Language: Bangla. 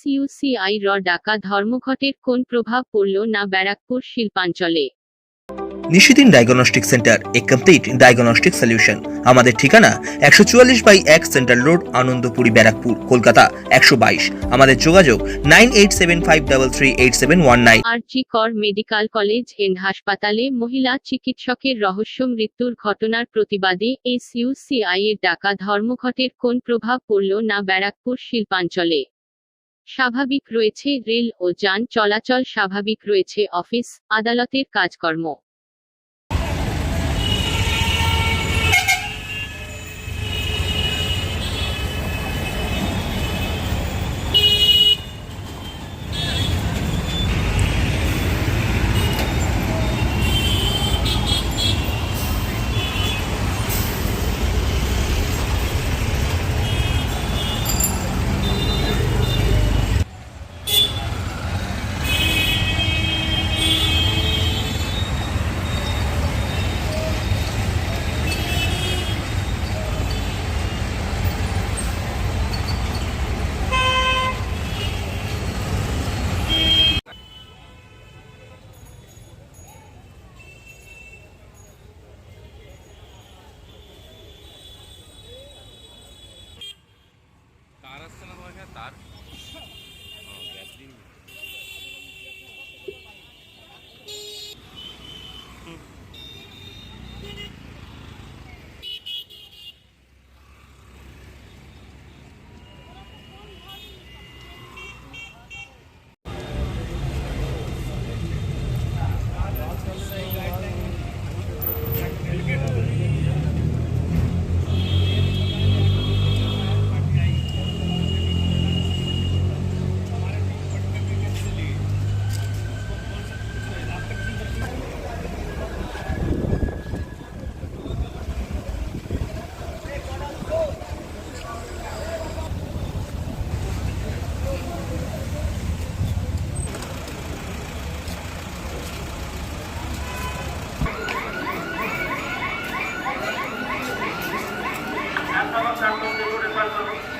এসইউসিআই র ডাকা ধর্মঘটের কোন প্রভাব পড়ল না ব্যারাকপুর শিল্পাঞ্চলে? নিশিদিন ডায়াগনস্টিক সেন্টার এ কমপ্লিট ডায়াগনস্টিক সলিউশন আমাদের ঠিকানা একশো চুয়াল্লিশ বাই এক সেন্ট্রাল রোড আনন্দপুরি ব্যারাকপুর কলকাতা একশো বাইশ। আমাদের যোগাযোগ nine eight seven five double three eight seven one nine. RG Kar medical college and হাসপাতালে মহিলা চিকিৎসকের রহস্য মৃত্যুর ঘটনার প্রতিবাদে এসইউসিআই এর ডাকা ধর্মঘটের কোন প্রভাব পড়ল না ব্যারাকপুর শিল্পাঞ্চলে? স্বাভাবিক রয়েছে রেল ও যান চলাচল স্বাভাবিক রয়েছে অফিস আদালতের কাজকর্ম। না রান্নাঘর রান্না করে পারব